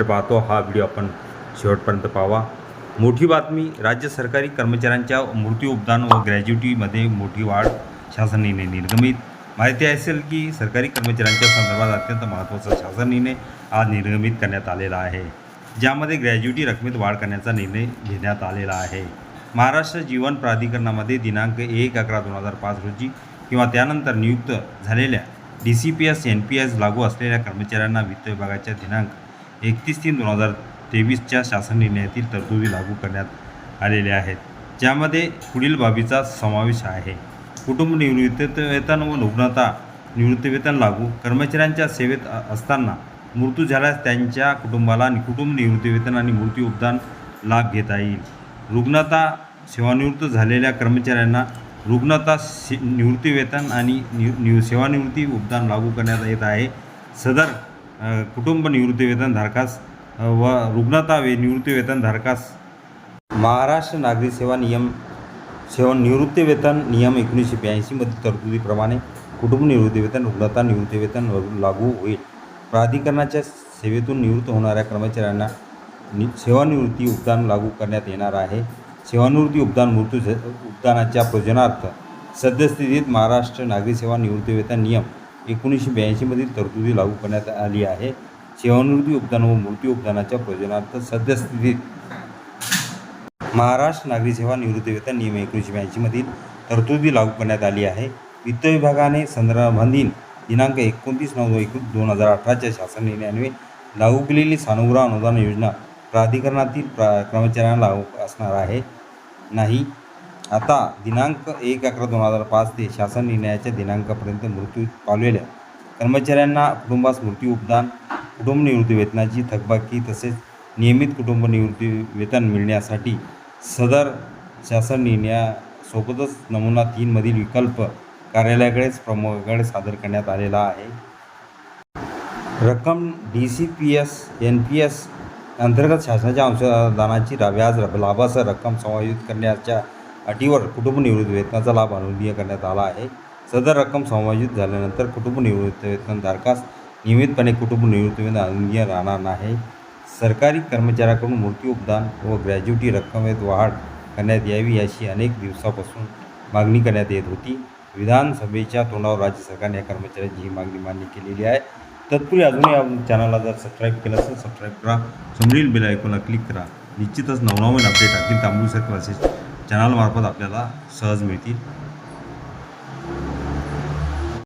पाहतो हा व्हिडिओ आपण शेवटपर्यंत पाहावा मोठी बातमी राज्य सरकारी कर्मचाऱ्यांच्या मृत्यू उपदान व ग्रॅज्युटीमध्ये मोठी वाढ शासन निर्णय निर्गमित. माहिती असेल की सरकारी कर्मचाऱ्यांच्या संदर्भात अत्यंत महत्त्वाचा शासन निर्णय आज निर्गमित करण्यात आलेला आहे ज्यामध्ये ग्रॅज्युटी रकमेत वाढ करण्याचा निर्णय घेण्यात आलेला आहे. महाराष्ट्र जीवन प्राधिकरणामध्ये दिनांक एक अकरा दोन हजार पाच रोजी किंवा त्यानंतर नियुक्त झालेल्या D C P S N P S लागू असलेल्या कर्मचाऱ्यांना वित्त विभागाच्या दिनांक एकतीस तीन दोन हजार तेवीसच्या शासन निर्णयातील तरतुदी लागू करण्यात आलेल्या आहेत. ज्यामध्ये पुढील बाबीचा समावेश आहे. कुटुंब निवृत्तीवेतन व रुग्णता निवृत्तीवेतन लागू. कर्मचाऱ्यांच्या सेवेत असताना मृत्यू झाल्यास त्यांच्या कुटुंबाला कुटुंब निवृत्तीवेतन आणि मृत्यू उपदान लाभ घेता येईल. रुग्णता सेवानिवृत्त झालेल्या कर्मचाऱ्यांना रुग्णता से निवृत्तीवेतन आणि निव निव सेवानिवृत्ती उपदान लागू करण्यात येत आहे. सदर कुटुंब निवृत्तीवेतन धारकास व रुग्णता वे निवृत्तीवेतन धारकास. महाराष्ट्र नागरी सेवा नियम सेवा निवृत्तीवेतन नियम एकोणीसशे ब्याऐंशीमध्ये तरतुदीप्रमाणे कुटुंब निवृत्तीवेतन रुग्णता निवृत्तीवेतन लागू होईल. प्राधिकरणाच्या सेवेतून निवृत्त होणाऱ्या कर्मचाऱ्यांना नि सेवानिवृत्ती उपदान लागू करण्यात येणार आहे. सेवानिवृत्ती उपदान मृत्यू झ- उपदानाच्या प्रयोजनार्थ सद्यस्थितीत महाराष्ट्र नागरी सेवा निवृत्तीवेतन नियम एकोणीसशे ब्याऐंशीमधील तरतुदी लागू करण्यात आली आहे. सेवानिवृत्ती उपदान व मृत्यू उपदानाच्या प्रयोजनार्थ सद्यस्थितीत महाराष्ट्र नागरी सेवा निवृत्तीवेतन नियम एकोणीसशे ब्याऐंशीमधील तरतुदी लागू करण्यात आली आहे. वित्त विभागाने संदर्भाधीन दिनांक एकोणतीस नऊ एकूण दोन हजार अठराच्या शासन निर्णयान्वये लागू केलेली सानुग्रह अनुदान योजना प्राधिकरणातील प्रा कर्मचाऱ्यांना लागू असणार आहे. नाही. आता दिनांक एक अकरा दोन हजार पाच ते शासन निर्णयाच्या दिनांकापर्यंत मृत्यू पावलेल्या कर्मचाऱ्यांना कुटुंबास मृत्यू उपदान कुटुंब निवृत्ती वेतनाची थकबाकी तसेच नियमित कुटुंब निवृत्ती वेतन मिळण्यासाठी सदर शासन निर्णयासोबतच नमुना तीनमधील विकल्प कार्यालयाकडेच प्रमुखाकडे सादर करण्यात आलेला आहे. रक्कम D C P S N P S अंतर्गत शासनाच्या अंशदानाची व्याज लाभासह रक्कम समायोजित करण्याच्या अटीवर कुटुंब निवृत्ती वेतनाचा लाभ अनुदीय करण्यात आला आहे. सदर रक्कम समायोजित झाल्यानंतर कुटुंब निवृत्ती वेतनधारकास नियमितपणे कुटुंब निवृत्ती वेतन अनुदीय राहणार नाही. सरकारी कर्मचाऱ्याकडून मृत्यू उपदान व ग्रॅज्युटी रक्कमेत वाढ करण्यात यावी अशी अनेक दिवसापासून मागणी करण्यात येत होती. विधानसभेच्या तोंडावर राज्य सरकारने या कर्मचाऱ्यांची ही मागणी मान्य केलेली आहे. तत्पूर्वी अजूनही आपण चॅनलला जर सबस्क्राईब केलं असेल सबस्क्राईब करा. समोरील बेल आयकॉनला क्लिक करा. निश्चितच नवनवीन अपडेट अगदी तांबूळ क्लासेस चॅनलमार्फत आपल्याला सहज मिळतील.